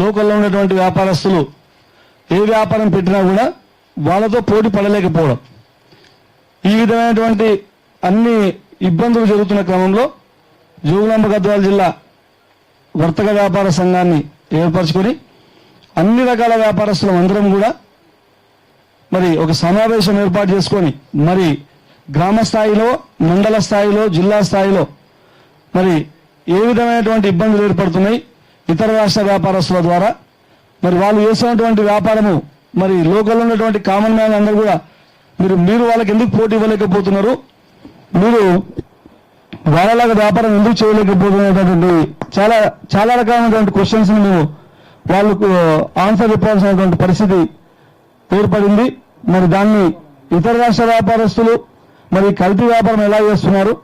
లోకల్లో ఉన్నటువంటి వ్యాపారస్తులు ఏ వ్యాపారం పెట్టినా కూడా వాళ్ళతో పోటీ పడలేకపోవడం. ఈ విధమైనటువంటి అన్ని ఇబ్బందులు జరుగుతున్న క్రమంలో జోగులాంబ గద్వాల జిల్లా వర్తక వ్యాపార సంఘాన్ని ఏర్పరచుకొని అన్ని రకాల వ్యాపారస్తులం అందరం కూడా మరి ఒక సమావేశం ఏర్పాటు చేసుకొని మరి గ్రామ స్థాయిలో మండల స్థాయిలో జిల్లా స్థాయిలో మరి ఏ విధమైనటువంటి ఇబ్బందులు ఏర్పడుతున్నాయి ఇతర రాష్ట్ర వ్యాపారస్తుల ద్వారా. మరి వాళ్ళు చేస్తున్నటువంటి వ్యాపారము మరి లోకల్లో ఉన్నటువంటి కామన్ మ్యాన్ అందరూ కూడా మీరు మీరు వాళ్ళకి ఎందుకు పోటీ ఇవ్వలేకపోతున్నారు? మీరు వాళ్ళలాగా వ్యాపారం ఎందుకు చేయలేకపోతున్నటువంటి చాలా చాలా రకాలైనటువంటి క్వశ్చన్స్ని మేము వాళ్ళకు ఆన్సర్ ఇవ్వాల్సినటువంటి పరిస్థితి ఏర్పడింది. మరి దాన్ని ఇతర రాష్ట్ర వ్యాపారస్తులు మరి కల్తీ వ్యాపారం ఎలా చేస్తున్నారు?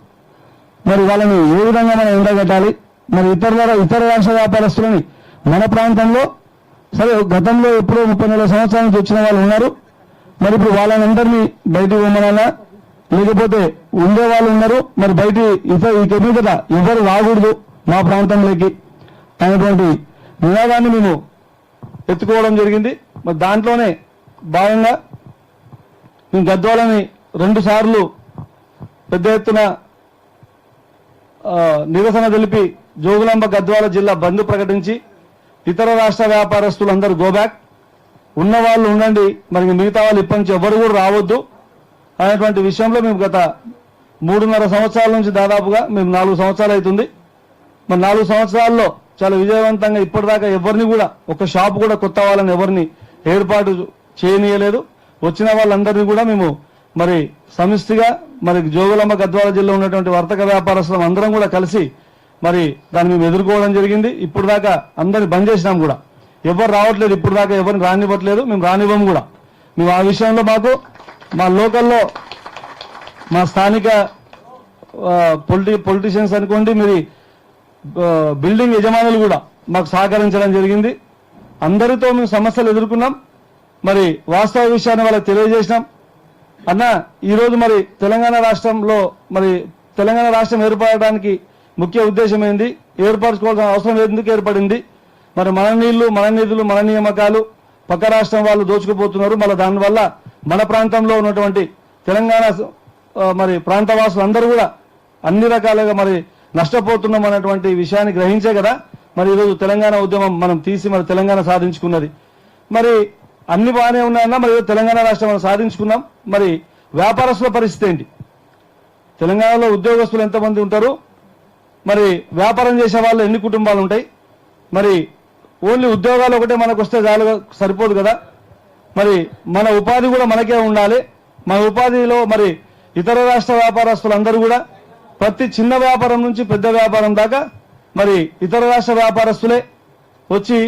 మరి వాళ్ళని ఏ విధంగా మనం ఎండగట్టాలి? మరి ఇతర ఇతర రాష్ట్ర వ్యాపారస్తులని మన ప్రాంతంలో సరే గతంలో ఎప్పుడో ముప్పై నాలుగు సంవత్సరాల నుంచి వచ్చిన వాళ్ళు ఉన్నారు. మరి ఇప్పుడు వాళ్ళనందరినీ బయటికి పొమ్మనాలా? లేకపోతే ఉండే వాళ్ళు ఉన్నారు. మరి బయట ఇతర ఈ మీదట ఎవరు రాకూడదు మా ప్రాంతంలోకి అనేటువంటి నినాదాన్ని మేము ఎత్తుకోవడం జరిగింది. మరి దాంట్లోనే భాగంగా మేము గద్వాలని రెండు సార్లు పెద్ద ఎత్తున నిరసన తెలిపి జోగులాంబ గద్వాల జిల్లా బంద్ ప్రకటించి ఇతర రాష్ట్ర వ్యాపారస్తులందరూ గోబ్యాక్ ఉన్న వాళ్ళు ఉండండి మరి మిగతా వాళ్ళు ఇప్పటి నుంచి ఎవరు కూడా రావద్దు అనేటువంటి విషయంలో మేము గత మూడున్నర సంవత్సరాల నుంచి దాదాపుగా మేము నాలుగు సంవత్సరాలు అవుతుంది. మరి నాలుగు సంవత్సరాల్లో చాలా విజయవంతంగా ఇప్పటిదాకా ఎవరిని కూడా ఒక షాప్ కూడా కొత్త వాళ్ళని ఎవరిని ఏర్పాటు చేయనీయలేదు. వచ్చిన వాళ్ళందరినీ కూడా మేము మరి సమిష్టిగా మరి జోగులమ్మ గద్వాల జిల్లా ఉన్నటువంటి వర్తక వ్యాపారస్తులం అందరం కూడా కలిసి మరి దాన్ని మేము ఎదుర్కోవడం జరిగింది. ఇప్పుడు దాకా అందరిని బంద్ చేసినాం కూడా. ఎవరు రావట్లేదు ఇప్పుడు దాకా ఎవరిని రానివ్వట్లేదు మేము రానివ్వము కూడా. మేము ఆ విషయంలో మాకు మా లోకల్లో మా స్థానిక పొలిటి పొలిటీషియన్స్ అనుకోండి మీరు బిల్డింగ్ యజమానులు కూడా మాకు సహకరించడం జరిగింది. అందరితో మేము సమస్యలు ఎదుర్కొన్నాం. మరి వాస్తవ విషయాన్ని వాళ్ళకి తెలియజేసినాం. అన్న ఈరోజు మరి తెలంగాణ రాష్ట్రంలో మరి తెలంగాణ రాష్ట్రం ఏర్పడడానికి ముఖ్య ఉద్దేశం ఏంది? ఏర్పరచుకోవాల్సిన అవసరం ఎందుకు ఏర్పడింది? మరి మన నీళ్ళు మన నిధులు మన నియామకాలు పక్క రాష్ట్రం వాళ్ళు దోచుకుపోతున్నారు. మళ్ళీ దానివల్ల మన ప్రాంతంలో ఉన్నటువంటి తెలంగాణ మరి ప్రాంతవాసులు అందరూ కూడా అన్ని రకాలుగా మరి నష్టపోతున్నాం అనేటువంటి విషయాన్ని గ్రహించే కదా. మరి ఈరోజు తెలంగాణ ఉద్యమం మనం తీసి మరి తెలంగాణ సాధించుకున్నది. మరి అన్ని బాగానే ఉన్నాయన్నా మరి తెలంగాణ రాష్ట్రం మనం సాధించుకున్నాం. మరి వ్యాపారస్తుల పరిస్థితి ఏంటి? తెలంగాణలో ఉద్యోగస్తులు ఎంతమంది ఉంటారు? మరి వ్యాపారం చేసే వాళ్ళు ఎన్ని కుటుంబాలు ఉంటాయి? మరి ఓన్లీ ఉద్యోగాలు ఒకటే మనకు వస్తే చాలు సరిపోదు కదా? మరి మన ఉపాధి కూడా మనకే ఉండాలి. మన ఉపాధిలో మరి ఇతర రాష్ట్ర వ్యాపారస్తులందరూ కూడా ప్రతి చిన్న వ్యాపారం నుంచి పెద్ద వ్యాపారం దాకా మరి ఇతర రాష్ట్ర వ్యాపారస్తులే వచ్చి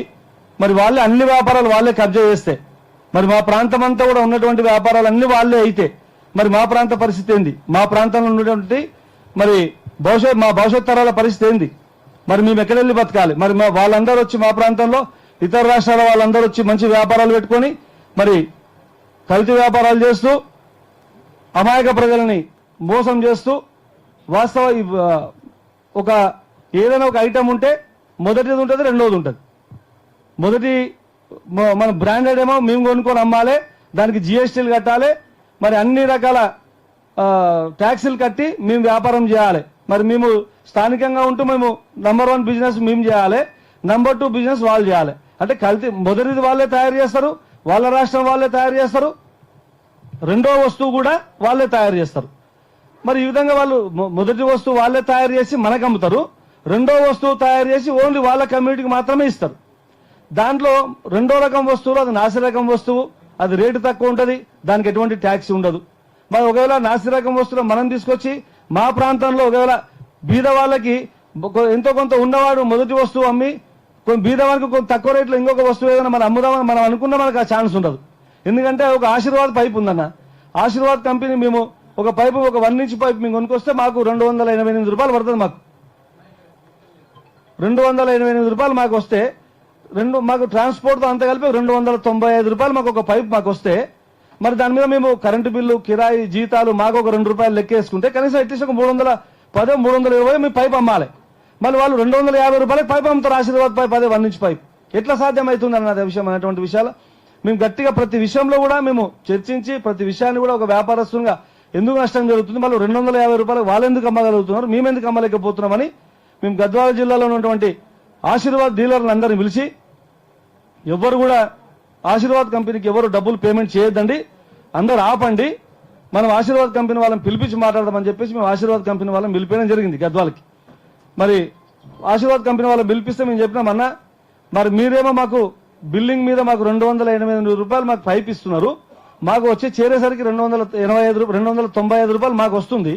మరి వాళ్ళే అన్ని వ్యాపారాలు వాళ్ళే కబ్జా చేస్తే. మరి మా ప్రాంతం అంతా కూడా ఉన్నటువంటి వ్యాపారాలు అన్ని వాళ్ళే అయితే మరి మా ప్రాంత పరిస్థితి ఏంది? మా ప్రాంతంలో ఉన్నటువంటి మరి భవిష్యత్ మా భవిష్యత్ తరాల పరిస్థితి ఏంది? మరి మేము ఎక్కడెళ్ళి బతకాలి? మరి మా వాళ్ళందరూ వచ్చి మా ప్రాంతంలో ఇతర రాష్ట్రాల వాళ్ళందరూ వచ్చి మంచి వ్యాపారాలు పెట్టుకొని మరి కల్తీ వ్యాపారాలు చేస్తూ అమాయక ప్రజలని మోసం చేస్తూ వాస్తవ ఒక ఏదైనా ఒక ఐటమ్ ఉంటే మొదటిది ఉంటుంది రెండోది ఉంటుంది. మొదటి మన బ్రాండెడ్ ఏమో మేము కొనుక్కొని అమ్మాలి దానికి జిఎస్టీలు కట్టాలి మరి అన్ని రకాల ట్యాక్సీలు కట్టి మేము వ్యాపారం చేయాలి. మరి మేము స్థానికంగా ఉంటూ మేము నంబర్ వన్ బిజినెస్ మేము చేయాలి. నంబర్ టూ బిజినెస్ వాళ్ళు చేయాలి. అంటే కల్తీ మొదటిది వాళ్ళే తయారు చేస్తారు వాళ్ళ రాష్ట్రం వాళ్ళే తయారు చేస్తారు రెండో వస్తువు కూడా వాళ్ళే తయారు చేస్తారు. మరి ఈ విధంగా వాళ్ళు మొదటి వస్తువు వాళ్ళే తయారు చేసి మనకు అమ్ముతారు రెండో వస్తువు తయారు చేసి ఓన్లీ వాళ్ళ కమ్యూనిటీకి మాత్రమే ఇస్తారు. దాంట్లో రెండో రకం వస్తువులు అది నాసి రకం వస్తువు అది రేటు తక్కువ ఉంటుంది దానికి ఎటువంటి ట్యాక్స్ ఉండదు. మరి ఒకవేళ నాసి రకం వస్తువులు మనం తీసుకొచ్చి మా ప్రాంతంలో ఒకవేళ బీద వాళ్ళకి ఎంతో కొంత ఉన్నవాడు మొదటి వస్తువు అమ్మి కొన్ని బీద వాళ్ళకి కొంత తక్కువ రేట్లో ఇంకొక వస్తువు ఏదైనా మనం అమ్ముదామని మనం అనుకున్నా మనకు ఆ ఛాన్స్ ఉండదు. ఎందుకంటే ఒక ఆశీర్వాద్ పైప్ ఉందన్న. ఆశీర్వాద్ కంపెనీ మేము ఒక పైపు ఒక వన్ ఇంచ్ పైప్ మేము కొనుక్కొస్తే మాకు రెండు వందల ఎనభై ఎనిమిది రూపాయలు పడుతుంది మాకు. రెండు వందల ఎనభై ఎనిమిది రూపాయలు మాకు వస్తే రెండు మాకు ట్రాన్స్పోర్ట్తో అంత కలిపి రెండు వందల తొంభై ఐదు రూపాయలు మాకు ఒక పైప్ మాకు వస్తే మరి దాని మీద మేము కరెంటు బిల్లు కిరాయి జీతాలు మాకు ఒక రెండు రూపాయలు లెక్కేసుకుంటే కనీసం అట్లీస్ట్ ఒక మూడు వందల పదో మూడు వందల ఇరవై మీ పైప్ అమ్మాలి. మళ్ళీ వాళ్ళు రెండు వందల యాభై రూపాయలకి పైప్ అమ్ముతారు ఆశీర్వాద్ పైప్ అదే వన్ ఇంచ్ పైప్. ఎట్లా సాధ్యమవుతుంది అన్నది విషయం అనేటువంటి విషయాలు. మేము గట్టిగా ప్రతి విషయంలో కూడా మేము చర్చించి ప్రతి విషయాన్ని కూడా ఒక వ్యాపారస్తులుగా ఎందుకు నష్టం జరుగుతుంది మళ్ళీ రెండు వందల యాభై రూపాయలు వాళ్ళు ఎందుకు అమ్మగలుగుతున్నారు మేము ఎందుకు అమ్మలేకపోతున్నామని మేము గద్వాల జిల్లాలో ఉన్నటువంటి ఆశీర్వాద్ డీలర్లు అందరిని పిలిచి ఎవ్వరు కూడా ఆశీర్వాద్ కంపెనీకి ఎవరు డబ్బులు పేమెంట్ చేయొద్దండి అందరు ఆపండి మనం ఆశీర్వాద్ కంపెనీ వాళ్ళని పిలిపించి మాట్లాడదామని చెప్పేసి మేము ఆశీర్వాద్ కంపెనీ వాళ్ళని పిలిపేయడం జరిగింది గద్వాలకి. మరి ఆశీర్వాద్ కంపెనీ వాళ్ళని పిలిపిస్తే మేము చెప్పినాం అన్న మరి మీరేమో మాకు బిల్డింగ్ మీద మాకు రెండు వందల ఎనభై ఎనిమిది రూపాయలు మాకు పైప్ ఇస్తున్నారు మాకు వచ్చి చేరేసరికి రెండు వందల ఎనభై ఐదు రెండు వందల తొంభై ఐదు రూపాయలు మాకు వస్తుంది.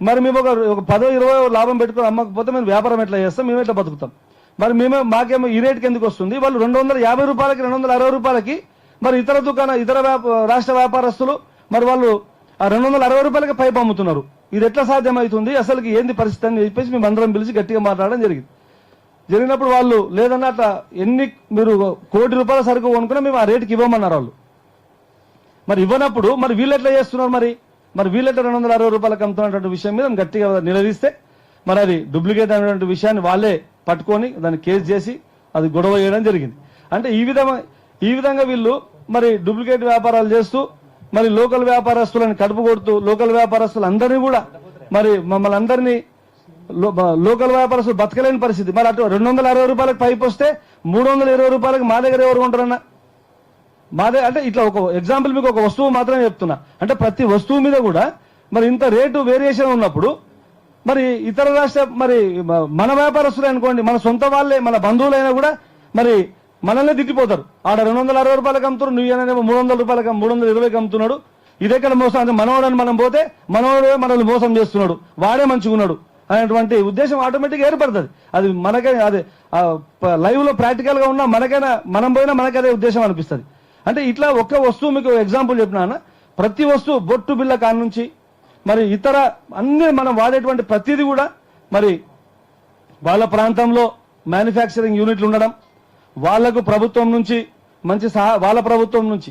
మరి మేము ఒక ఒక పదో ఇరవై లాభం పెట్టుకుని అమ్మకపోతే మేము వ్యాపారం ఎట్లా చేస్తాం మేము ఎట్లా బతుకుతాం? మరి మేమే మాకేమో ఈ రేటుకి ఎందుకు వస్తుంది? వాళ్ళు రెండు వందల యాభై రూపాయలకి రెండు వందల అరవై రూపాయలకి మరి ఇతర దుకాణ ఇతర రాష్ట్ర వ్యాపారస్తులు మరి వాళ్ళు ఆ రెండు వందల అరవై రూపాయలకి పైపు అమ్ముతున్నారు. ఇది ఎట్లా సాధ్యమవుతుంది అసలుకి ఏంది పరిస్థితి అని చెప్పేసి మేము అందరం పిలిచి గట్టిగా మాట్లాడడం జరిగింది. జరిగినప్పుడు వాళ్ళు లేదన్న అట్లా ఎన్ని మీరు కోటి రూపాయల సరుకు కొనుక్కున్నా మేము ఆ రేటుకి ఇవ్వమన్నారు వాళ్ళు. మరి ఇవ్వనప్పుడు మరి వీళ్ళు ఎట్లా చేస్తున్నారు మరి? మరి వీళ్ళెట్లా రెండు వందల అరవై రూపాయలకు అమ్ముతున్నటువంటి విషయం మీద గట్టిగా నిలదీస్తే మరి అది డూప్లికేట్ అనేటువంటి విషయాన్ని వాళ్ళే పట్టుకొని దాన్ని కేసు చేసి అది గొడవ చేయడం జరిగింది. అంటే ఈ విధంగా ఈ విధంగా వీళ్ళు మరి డూప్లికేట్ వ్యాపారాలు చేస్తూ మరి లోకల్ వ్యాపారస్తులను కడుపు కొడుతూ లోకల్ వ్యాపారస్తులు అందరినీ కూడా మరి మమ్మల్ని అందరినీ లో- లోకల్ వ్యాపారస్తులు బతకలేని పరిస్థితి. మరి అటు రెండు వందల అరవై రూపాయలకు పైపు వస్తే మూడు వందల ఇరవై రూపాయలకు మా దగ్గర ఎవరు కొంటారన్నా మాదే అంటే ఇట్లా ఒక ఎగ్జాంపుల్ మీకు ఒక వస్తువు మాత్రమే చెప్తున్నా. అంటే ప్రతి వస్తువు మీద కూడా మరి ఇంత రేటు వేరియేషన్ ఉన్నప్పుడు మరి ఇతర రాష్ట్ర మరి మన వ్యాపారస్తులు అనుకోండి మన సొంత వాళ్ళే మన బంధువులైనా కూడా మరి మనల్ని తిట్టిపోతారు. ఆడ రెండు వందల అరవై రూపాయలకు అమ్ముతున్నారు నువ్వు ఏమైనా మూడు వందల రూపాయలకు మూడు వందల ఇరవైకి అమ్ముతున్నాడు. ఇదెక్కడ మోసం అంటే మనవాడని మనం పోతే మనవాడే మనల్ని మోసం చేస్తున్నాడు. వాడే మంచిగున్నాడు అనేటువంటి ఉద్దేశం ఆటోమేటిక్గా ఏర్పడుతుంది. అది మనకే అది లైవ్లో ప్రాక్టికల్గా ఉన్నా మనకైనా మనం పోయినా మనకి అదే ఉద్దేశం అనిపిస్తుంది. అంటే ఇట్లా ఒక్క వస్తువు మీకు ఎగ్జాంపుల్ చెప్పినా ప్రతి వస్తువు బొట్టు బిళ్ళ కాడ నుంచి మరి ఇతర అన్ని మనం వాడేటువంటి ప్రతిదీ కూడా మరి వాళ్ళ ప్రాంతంలో మ్యానుఫ్యాక్చరింగ్ యూనిట్లు ఉండడం వాళ్ళకు ప్రభుత్వం నుంచి మంచి సహా వాళ్ళ ప్రభుత్వం నుంచి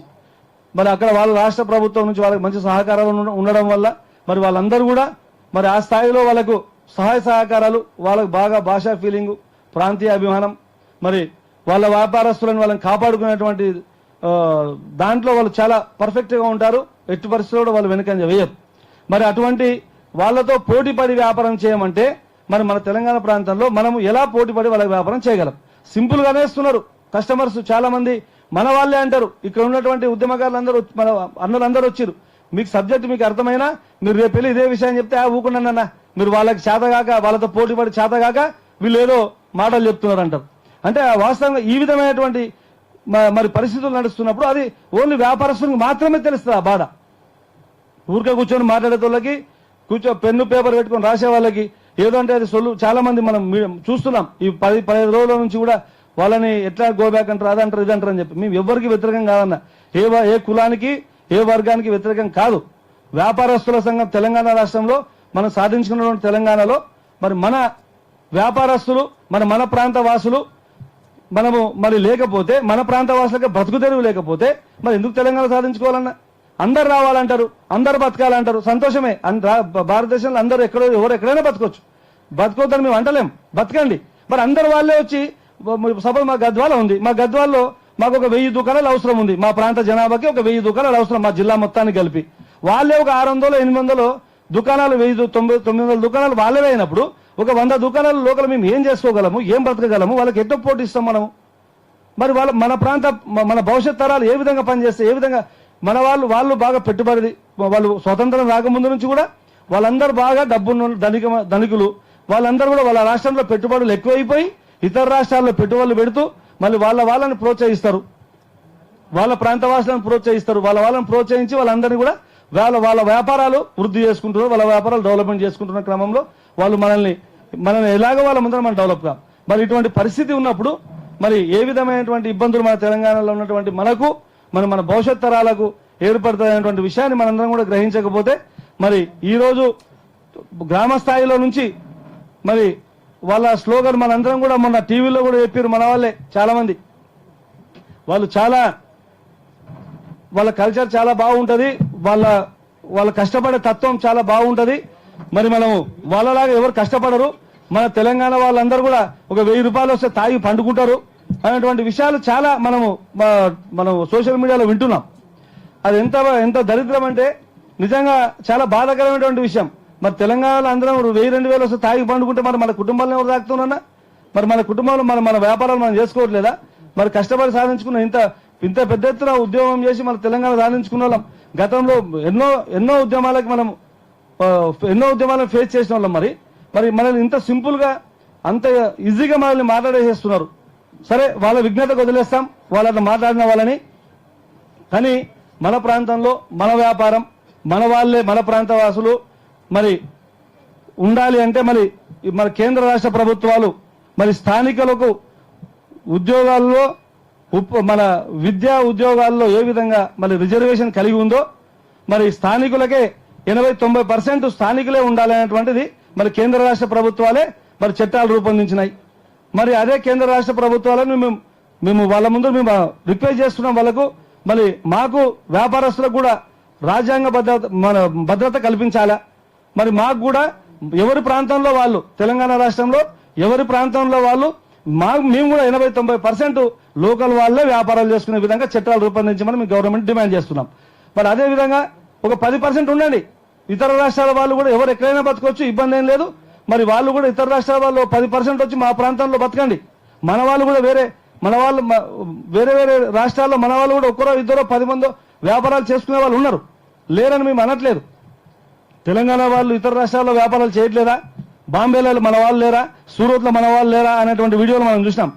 మరి అక్కడ వాళ్ళ రాష్ట్ర ప్రభుత్వం నుంచి వాళ్ళకి మంచి సహకారాలు ఉండడం వల్ల మరి వాళ్ళందరూ కూడా మరి ఆ స్థాయిలో వాళ్ళకు సహాయ సహకారాలు వాళ్ళకు బాగా భాషా ఫీలింగ్ ప్రాంతీయ అభిమానం మరి వాళ్ళ వ్యాపారస్తులను వాళ్ళని కాపాడుకునేటువంటి దాంట్లో వాళ్ళు చాలా పర్ఫెక్ట్గా ఉంటారు. ఎట్టి పరిస్థితుల్లో కూడా వాళ్ళు వెనుకంజ వేయరు. మరి అటువంటి వాళ్ళతో పోటీపడి వ్యాపారం చేయమంటే మరి మన తెలంగాణ ప్రాంతంలో మనం ఎలా పోటీపడి వాళ్ళకి వ్యాపారం చేయగలం? సింపుల్ గానే ఇస్తున్నారు. కస్టమర్స్ చాలా మంది మన వాళ్ళే అంటారు. ఇక్కడ ఉన్నటువంటి ఉద్యమకారులు అందరూ మన అన్నలందరూ వచ్చారు మీకు సబ్జెక్ట్ మీకు అర్థమైనా? మీరు రేపు వెళ్ళి ఇదే విషయం చెప్తే ఆ ఊకున్నానన్న మీరు వాళ్ళకి చేతగాక వాళ్ళతో పోటీపడి చేతగాక వీళ్ళు ఏదో మాటలు చెప్తున్నారు అంటారు. అంటే వాస్తవంగా ఈ విధమైనటువంటి మరి పరిస్థితులు నడుస్తున్నప్పుడు అది ఓన్లీ వ్యాపారస్తులకు మాత్రమే తెలుస్తుంది ఆ బాధ. ఊరికే కూర్చొని మాట్లాడేటోళ్ళకి కూర్చో పెన్ను పేపర్ పెట్టుకొని రాసే వాళ్ళకి ఏదో అంటే అది సొల్లు. చాలా మంది మనం చూస్తున్నాం. ఈ పది పదిహేను రోజుల నుంచి కూడా వాళ్ళని ఎట్లా గోబ్యాక్ అంటారు అదంటారు ఇదంటారు అని చెప్పి. మేము ఎవరికి వ్యతిరేకం కాదన్న. ఏ ఏ కులానికి ఏ వర్గానికి వ్యతిరేకం కాదు. వ్యాపారస్తుల సంఘం తెలంగాణ రాష్ట్రంలో మనం సాధించుకున్నటువంటి తెలంగాణలో మరి మన వ్యాపారస్తులు మన మన ప్రాంత వాసులు మనము మరి లేకపోతే మన ప్రాంత వాసులకి బ్రతుకు తెరువు లేకపోతే మరి ఎందుకు తెలంగాణ సాధించుకోవాలన్నా? అందరు రావాలంటారు అందరు బతకాలంటారు. సంతోషమే. భ- భారతదేశంలో అందరూ ఎక్కడో ఎవరు ఎక్కడైనా బతకొచ్చు. బతకొద్దని మేము అంటలేం. బతకండి. మరి అందరు వాళ్ళే వచ్చి సపోజ్ మా గద్వాల ఉంది. మా గద్వాల్లో మాకు ఒక వెయ్యి దుకాణాలు అవసరం ఉంది. మా ప్రాంత జనాభాకి ఒక వెయ్యి దుకాణాలు అవసరం మా జిల్లా మొత్తాన్ని కలిపి. వాళ్ళే ఒక ఆరు వందలు ఎనిమిది వందలు దుకాణాలు వెయ్యి తొంభై తొమ్మిది వందల దుకాణాలు వాళ్ళే అయినప్పుడు ఒక వంద దుకాణాలు లోకల్ మేము ఏం చేసుకోగలము ఏం బ్రతకగలము వాళ్ళకి ఎట్లా పోటీ ఇస్తాం మనము? మరి వాళ్ళ మన ప్రాంత మన భవిష్యత్ తరాలు ఏ విధంగా పనిచేస్తే ఏ విధంగా మన వాళ్ళు వాళ్ళు బాగా పెట్టుబడి వాళ్ళు స్వతంత్రం రాకముందు నుంచి కూడా వాళ్ళందరూ బాగా డబ్బున్న ధనిక ధనికులు. వాళ్ళందరూ కూడా వాళ్ళ రాష్ట్రంలో పెట్టుబడులు ఎక్కువైపోయి ఇతర రాష్ట్రాల్లో పెట్టుబడులు పెడుతూ మళ్ళీ వాళ్ళ వాళ్ళని ప్రోత్సహిస్తారు. వాళ్ళ ప్రాంతవాసులను ప్రోత్సహిస్తారు. వాళ్ళ వాళ్ళని ప్రోత్సహించి వాళ్ళందరినీ కూడా వాళ్ళ వాళ్ళ వ్యాపారాలు వృద్ధి చేసుకుంటున్నారు. వాళ్ళ వ్యాపారాలు డెవలప్మెంట్ చేసుకుంటున్న క్రమంలో వాళ్ళు మనల్ని మనల్ని ఎలాగో వాళ్ళ ముందర మనం డెవలప్ కాం. మరి ఇటువంటి పరిస్థితి ఉన్నప్పుడు మరి ఏ విధమైనటువంటి ఇబ్బందులు మన తెలంగాణలో ఉన్నటువంటి మనకు మన మన భవిష్యత్ తరాలకు ఏర్పడుతున్నటువంటి విషయాన్ని మనందరం కూడా గ్రహించకపోతే మరి ఈరోజు గ్రామ స్థాయిలో నుంచి మరి వాళ్ళ స్లోగన్ మనందరం కూడా మొన్న టీవీలో కూడా చెప్పారు మన వాళ్ళే చాలామంది. వాళ్ళు చాలా వాళ్ళ కల్చర్ చాలా బాగుంటుంది వాళ్ళ వాళ్ళ కష్టపడే తత్వం చాలా బాగుంటుంది. మరి మనము వాళ్ళలాగా ఎవరు కష్టపడరు. మన తెలంగాణ వాళ్ళందరూ కూడా ఒక వెయ్యి రూపాయలు వస్తే తాగి పండుకుంటారు. అనేటువంటి విషయాలు చాలా మనము మనం సోషల్ మీడియాలో వింటున్నాం. అది ఎంత ఎంత దరిద్రం అంటే నిజంగా చాలా బాధాకరమైనటువంటి విషయం. మరి తెలంగాణలో అందరం వెయ్యి రెండు వేలు వస్తే తాగి పండుకుంటే మరి మన కుటుంబాలను ఎవరు తాగుతున్నా మరి మన కుటుంబంలో మన మన వ్యాపారాలు మనం చేసుకోవట్లేదా? మరి కష్టపడి సాధించుకున్న ఇంత ఇంత పెద్ద ఎత్తున ఉద్యోగం చేసి మన తెలంగాణ సాధించుకున్న వాళ్ళం. గతంలో ఎన్నో ఎన్నో ఉద్యమాలకు మనం ఎన్నో ఉద్యమాలను ఫేస్ చేసిన వాళ్ళం మరి. మరి మనల్ని ఇంత సింపుల్గా అంత ఈజీగా మనల్ని మాట్లాడేసేస్తున్నారు. సరే వాళ్ళ విఘ్నతకు వదిలేస్తాం వాళ్ళతో మాట్లాడిన వాళ్ళని. కానీ మన ప్రాంతంలో మన వ్యాపారం మన వాళ్ళే మన ప్రాంత వాసులు మరి ఉండాలి అంటే మరి మన కేంద్ర రాష్ట్ర ప్రభుత్వాలు మరి స్థానికులకు ఉద్యోగాల్లో మన విద్యా ఉద్యోగాల్లో ఏ విధంగా మరి రిజర్వేషన్ కలిగి ఉందో మరి స్థానికులకే ఎనభై తొంభై పర్సెంట్ స్థానికులే ఉండాలనేటువంటిది మరి కేంద్ర రాష్ట్ర ప్రభుత్వాలే మరి చట్టాలు రూపొందించినాయి. మరి అదే కేంద్ర రాష్ట్ర ప్రభుత్వాలను మేము మేము వాళ్ళ ముందు మేము రిక్వెస్ట్ చేస్తున్నాం వాళ్ళకు. మరి మాకు వ్యాపారస్తులకు కూడా రాజ్యాంగ భద్రత మన భద్రత కల్పించాలా? మరి మాకు కూడా ఎవరి ప్రాంతంలో వాళ్ళు తెలంగాణ రాష్ట్రంలో ఎవరి ప్రాంతంలో వాళ్ళు మా మేము కూడా ఎనభై తొంభై పర్సెంట్ లోకల్ వాళ్ళే వ్యాపారాలు చేసుకునే విధంగా చట్టాలు రూపొందించమని మేము గవర్నమెంట్ డిమాండ్ చేస్తున్నాం. మరి అదే విధంగా ఒక పది పర్సెంట్ ఉండండి. ఇతర రాష్ట్రాల వాళ్ళు కూడా ఎవరు ఎక్కడైనా బతకొచ్చు ఇబ్బంది ఏం లేదు. మరి వాళ్ళు కూడా ఇతర రాష్ట్రాల వాళ్ళు పది పర్సెంట్ వచ్చి మా ప్రాంతంలో బతకండి. మన వాళ్ళు కూడా వేరే మన వాళ్ళు వేరే వేరే రాష్ట్రాల్లో మన వాళ్ళు కూడా ఒక్కరో ఇద్దరో పది మందో వ్యాపారాలు చేసుకునే వాళ్ళు ఉన్నారు. లేరని మేము అనట్లేదు. తెలంగాణ వాళ్ళు ఇతర రాష్ట్రాల్లో వ్యాపారాలు చేయట్లేదా? బాంబేలో మన వాళ్ళు లేరా? సూరత్లో మన వాళ్ళు లేరా? అనేటువంటి వీడియోలు మనం చూసినాం.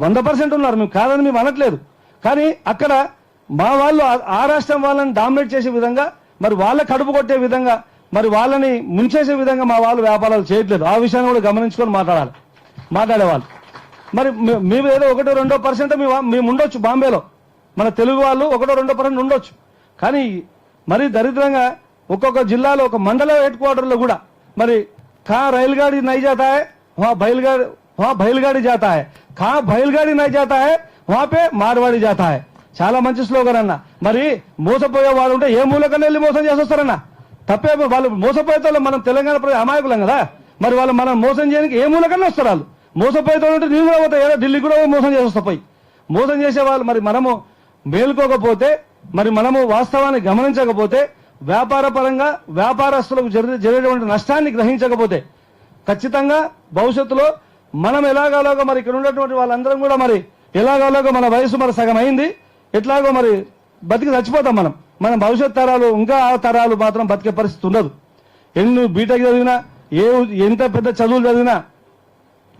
వంద పర్సెంట్ ఉన్నారు. మేము కాదని మేము అనట్లేదు. కానీ అక్కడ మా వాళ్ళు ఆ- ఆ రాష్ట్రం వాళ్ళని డామినేట్ చేసే విధంగా మరి వాళ్ళ కడుపు కొట్టే విధంగా మరి వాళ్ళని ముంచేసే విధంగా మా వాళ్ళు వ్యాపారాలు చేయట్లేదు. ఆ విషయాన్ని కూడా గమనించుకొని మాట్లాడాలి. మాట్లాడేవాళ్ళు. మరి మేము ఏదో ఒకటో రెండో పర్సెంట్ మేము ఉండొచ్చు బాంబేలో. మన తెలుగు వాళ్ళు ఒకటో రెండో పర్సెంట్ ఉండొచ్చు. కానీ మరి దరిద్రంగా ఒక్కొక్క జిల్లాలో ఒక మండల హెడ్ క్వార్టర్లో కూడా మరి కా రైల్గాడి నై వా బయలుగాడి వా బయలుగాడి వహా కా బయలుగాడి నై జాతా హై పే మార్వాడి జాతా చాలా మంచి స్లోగన్ అన్న. మరి మోసపోయేవాడు ఉంటే ఏ మూలకన్నా వెళ్ళి మోసం చేసి వస్తారన్నా? తప్పే వాళ్ళు మోసపోయేతో మనం తెలంగాణ ప్రజలు అమాయకులం కదా. మరి వాళ్ళు మనం మోసం చేయడానికి ఏ మూలకన్నా వస్తారు వాళ్ళు? మోసపోయేతో ఉంటే నేను కూడా పోతాయి ఏదో ఢిల్లీ కూడా మోసం చేసి పోయి. మోసం చేసే వాళ్ళు మరి మనము మేలుకోకపోతే మరి మనము వాస్తవాన్ని గమనించకపోతే వ్యాపార పరంగా వ్యాపారస్తులకు జరిగే జరిగేటువంటి నష్టాన్ని గ్రహించకపోతే ఖచ్చితంగా భవిష్యత్తులో మనం ఎలాగోలాగో మరి ఇక్కడ ఉన్నటువంటి వాళ్ళందరం కూడా మరి ఎలాగోలాగో మన వయసు మరి సగం అయింది ఎట్లాగో మరి బతికి చచ్చిపోతాం మనం. మన భవిష్యత్ తరాలు ఇంకా ఆ తరాలు మాత్రం బతికే పరిస్థితి ఉండదు. ఎన్ని బీటెక్ చదివినా ఏ ఎంత పెద్ద చదువులు చదివినా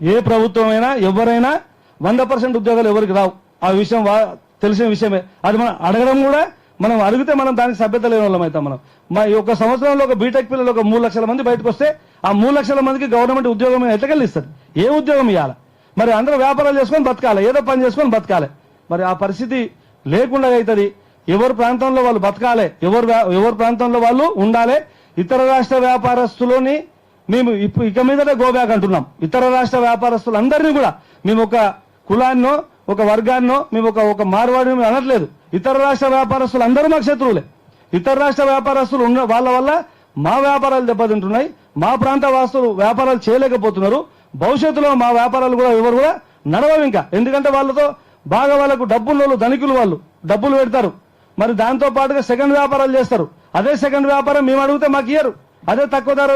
ఏ ప్రభుత్వమైనా ఎవరైనా వంద పర్సెంట్ ఉద్యోగాలు ఎవరికి రావు. ఆ విషయం వా- తెలిసిన విషయమే. అది మనం అడగడం కూడా మనం అడిగితే మనం దానికి సభ్యత లేని వాళ్ళం అవుతాం మనం. మా ఈ ఒక సంవత్సరంలో ఒక బీటెక్ పిల్లలు ఒక మూడు లక్షల మంది బయటకు వస్తే ఆ మూడు లక్షల మందికి గవర్నమెంట్ ఉద్యోగం ఎట్లకెళ్ళి ఇస్తుంది? ఏ ఉద్యోగం ఇవ్వాలి మరి అందరూ వ్యాపారాలు చేసుకొని బతకాలి. ఏదో పని చేసుకొని బతకాలి. మరి ఆ పరిస్థితి లేకుండా అవుతుంది. ఎవరి ప్రాంతంలో వాళ్ళు బతకాలి ఎవరు ఎవరు ఎవరి ప్రాంతంలో వాళ్ళు ఉండాలి. ఇతర రాష్ట్ర వ్యాపారస్తులని మేము ఇప్పుడు ఇక మీదట గోబ్యాక్ అంటున్నాం. ఇతర రాష్ట్ర వ్యాపారస్తులందరినీ కూడా మేము ఒక కులాన్నో ఒక వర్గాన్నో మేము ఒక ఒక మార్వాడిని మేము అనట్లేదు. ఇతర రాష్ట్ర వ్యాపారస్తులు అందరూ మాకు శత్రువులే. ఇతర రాష్ట్ర వ్యాపారస్తులు ఉన్న వాళ్ళ వల్ల మా వ్యాపారాలు దెబ్బతింటున్నాయి. మా ప్రాంత వాసులు వ్యాపారాలు చేయలేకపోతున్నారు. భవిష్యత్తులో మా వ్యాపారాలు కూడా ఎవరు కూడా నడవవు ఇంకా. ఎందుకంటే వాళ్ళతో బాగా వాళ్ళకు డబ్బులు ధనికులు వాళ్ళు డబ్బులు పెడతారు. మరి దాంతో పాటుగా సెకండ్ వ్యాపారాలు చేస్తారు. అదే సెకండ్ వ్యాపారం మేము అడిగితే మాకు ఇయ్యరు. అదే తక్కువ ధర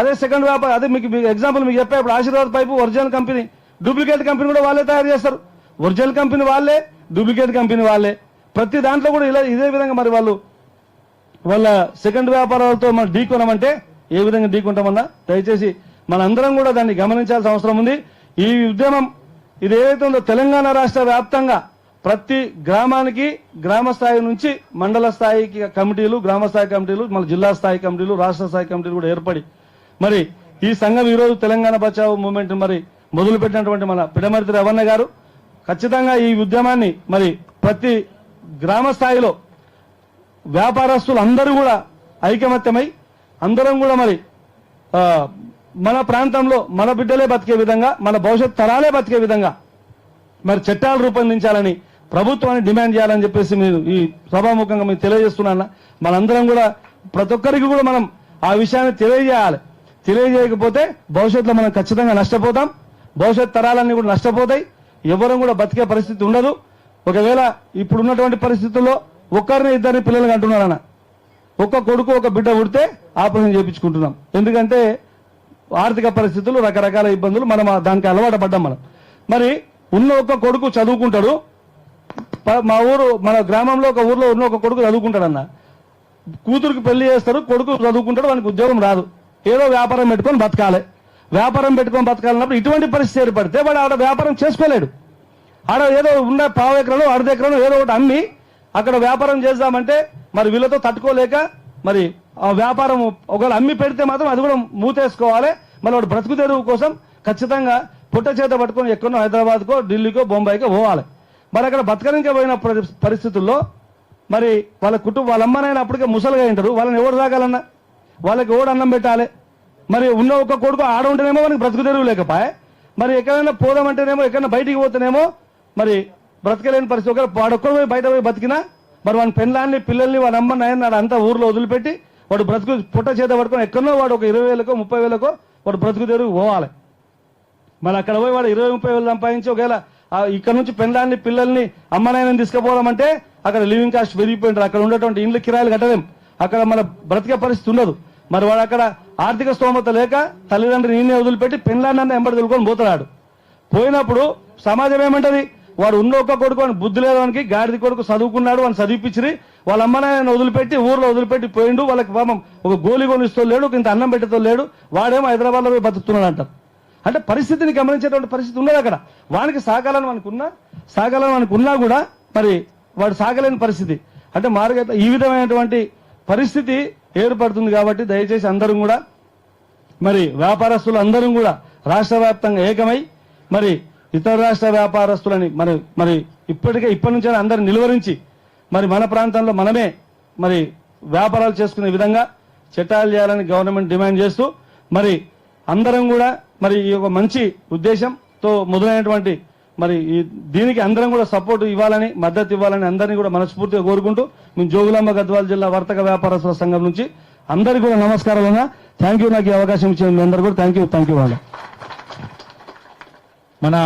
అదే సెకండ్ వ్యాపారం. అదే మీకు ఎగ్జాంపుల్ మీకు చెప్పే ఇప్పుడు Ashirvad pipe original company duplicate company కూడా వాళ్ళే తయారు చేస్తారు. ఒరిజినల్ కంపెనీ వాళ్ళే డూప్లికేట్ కంపెనీ వాళ్ళే. ప్రతి దాంట్లో కూడా ఇలా ఇదే విధంగా మరి వాళ్ళు వాళ్ళ సెకండ్ వ్యాపారాలతో మనం ఢీకొనమంటే ఏ విధంగా ఢీకొంటామన్నా దయచేసి మనందరం కూడా దాన్ని గమనించాల్సిన అవసరం ఉంది. ఈ ఉద్యమం ఇది ఏదైతే ఉందో తెలంగాణ రాష్ట్ర వ్యాప్తంగా ప్రతి గ్రామానికి గ్రామ స్థాయి నుంచి మండల స్థాయికి కమిటీలు గ్రామ స్థాయి కమిటీలు మళ్ళీ జిల్లా స్థాయి కమిటీలు రాష్ట్ర స్థాయి కమిటీలు కూడా ఏర్పడి మరి ఈ సంఘం ఈరోజు తెలంగాణ బచావ్ మూవ్మెంట్ మరి మొదలుపెట్టినటువంటి మన పిడమర్తి రవణ గారు ఖచ్చితంగా ఈ ఉద్యమాన్ని మరి ప్రతి గ్రామ స్థాయిలో వ్యాపారస్తులు అందరూ కూడా ఐకమత్యమై అందరం కూడా మరి మన ప్రాంతంలో మన బిడ్డలే బతికే విధంగా మన భవిష్యత్ తరాలే బతికే విధంగా మరి చట్టాలు రూపొందించాలని ప్రభుత్వాన్ని డిమాండ్ చేయాలని చెప్పేసి మీరు ఈ సభాముఖంగా మీకు తెలియజేస్తున్నా మనందరం కూడా ప్రతి ఒక్కరికి కూడా మనం ఆ విషయాన్ని తెలియజేయాలి. తెలియజేయకపోతే భవిష్యత్తులో మనం ఖచ్చితంగా నష్టపోతాం. భవిష్యత్ తరాలన్నీ కూడా నష్టపోతాయి. ఎవరం కూడా బతికే పరిస్థితి ఉండదు. ఒకవేళ ఇప్పుడున్నటువంటి పరిస్థితుల్లో ఒక్కరిని ఇద్దరిని పిల్లలు అంటున్నారన్న. ఒక్క కొడుకు ఒక బిడ్డ పుడితే ఆపరేషన్ చేయించుకుంటున్నాం. ఎందుకంటే ఆర్థిక పరిస్థితులు రకరకాల ఇబ్బందులు మనం దానికి అలవాటు పడ్డాం మనం. మరి ఉన్న ఒక్క కొడుకు చదువుకుంటాడు మా ఊరు మన గ్రామంలో ఒక ఊర్లో ఉన్న ఒక కొడుకు చదువుకుంటాడన్న. కూతురికి పెళ్ళి చేస్తారు కొడుకు చదువుకుంటాడు వానికి ఉద్యోగం రాదు. ఏదో వ్యాపారం పెట్టుకొని బతకాలి. వ్యాపారం పెట్టుకొని బతకాలన్నప్పుడు ఇటువంటి పరిస్థితి ఏర్పడితే వాడు ఆడ వ్యాపారం చేసుకోలేడు. ఆడ ఏదో ఉన్న పావు ఎకరాలు అర్ధ ఎకరాలు ఏదో ఒకటి అమ్మి అక్కడ వ్యాపారం చేద్దామంటే మరి వీళ్ళతో తట్టుకోలేక మరి ఆ వ్యాపారం ఒకవేళ అమ్మి పెడితే మాత్రం అది కూడా మూతేసుకోవాలి. మరి వాడు బ్రతుకు తెరువు కోసం ఖచ్చితంగా పుట్ట చేత పట్టుకొని ఎక్కడో హైదరాబాద్కో ఢిల్లీకో బొంబాయికో పోవాలి. మరి అక్కడ బతకనికే పోయిన పరి- పరిస్థితుల్లో మరి వాళ్ళ కుటుంబ వాళ్ళ అమ్మనైనా అప్పటికే ముసలిగా ఉంటారు. వాళ్ళని ఎవరు తాగాలన్నా? వాళ్ళకి ఎవడు అన్నం పెట్టాలి? మరి ఉన్న ఒక కొడుకు ఆడ ఉంటేనేమో మనకి బ్రతుకు తెరువు లేకపోయే. మరి ఎక్కడైనా పోదామంటేనేమో ఎక్కడైనా బయటికి పోతేనేమో మరి బ్రతకలేని పరిస్థితి. ఒకరు వాడొక్కడు పోయి బయట పోయి బతికినా మరి వాని పెళ్ళాన్ని పిల్లల్ని వాడి అమ్మ నాయన అంతా ఊర్లో వదిలిపెట్టి వాడు బ్రతుకు పుట్ట చేత పడుకొని ఎక్కడో వాడు ఒక ఇరవై వేలకో ముప్పై వేలకో వాడు బ్రతుకు తెరువు పోవాలి. మరి అక్కడ పోయి వాడు ఇరవై ముప్పై వేలు సంపాదించి ఒకవేళ ఇక్కడ నుంచి పెళ్ళాన్ని పిల్లల్ని అమ్మనాయనని తీసుకుపోవడం అంటే అక్కడ లివింగ్ కాస్ట్ పెరిగిపోయింటారు అక్కడ ఉండేటువంటి ఇండ్ల కిరాయిలు కట్టలేం. అక్కడ మన బ్రతికే పరిస్థితి ఉండదు. మరి వాడు అక్కడ ఆర్థిక స్తోమత లేక తల్లిదండ్రులు నేనే వదిలిపెట్టి పెళ్ళాన్ని ఎంబడి తెలుకొని పోతున్నాడు. పోయినప్పుడు సమాజం ఏమంటది? వాడు ఉన్న ఒక్క కొడుకు అని బుద్ధి లేదానికి గాడిది కొడుకు చదువుకున్నాడు అని చదివిపించి వాళ్ళ అమ్మనాయన వదిలిపెట్టి ఊర్లో వదిలిపెట్టి పోయిండు. వాళ్ళకి పాపం ఒక గోలి కొనిస్తూ లేడు ఇంత అన్నం పెట్టతో లేడు. వాడేమో హైదరాబాద్లో పోయి బతుకుతున్నాడు అంటారు అంటే పరిస్థితిని గమనించేటువంటి పరిస్థితి ఉన్నది అక్కడ. వానికి సాగాలని అనుకున్నా సాగాలని అనుకున్నా కూడా మరి వాడు సాగలేని పరిస్థితి. అంటే మార్గ ఈ విధమైనటువంటి పరిస్థితి ఏర్పడుతుంది కాబట్టి దయచేసి అందరం కూడా మరి వ్యాపారస్తులు అందరం కూడా రాష్ట్ర వ్యాప్తంగా ఏకమై మరి ఇతర రాష్ట్ర వ్యాపారస్తులని మరి మరి ఇప్పటికే ఇప్పటి నుంచే అందరు నిలువరించి మరి మన ప్రాంతంలో మనమే మరి వ్యాపారాలు చేసుకునే విధంగా చట్టాలు చేయాలని గవర్నమెంట్ డిమాండ్ చేస్తూ మరి అందరం కూడా మరి ఈ యొక్క మంచి ఉద్దేశంతో మొదలైనటువంటి మరి ఈ దీనికి అందరం కూడా సపోర్ట్ ఇవ్వాలని మద్దతు ఇవ్వాలని అందరినీ కూడా మనస్ఫూర్తిగా కోరుకుంటూ మేము జోగులాంబ గద్వాల జిల్లా వర్తక వ్యాపారస్తుల సంఘం నుంచి అందరికీ కూడా నమస్కారాలు థ్యాంక్ యూ నాకు ఈ అవకాశం ఇచ్చిన మీ అందరు కూడా. థ్యాంక్ యూ థ్యాంక్ యూ వాళ్ళ. మన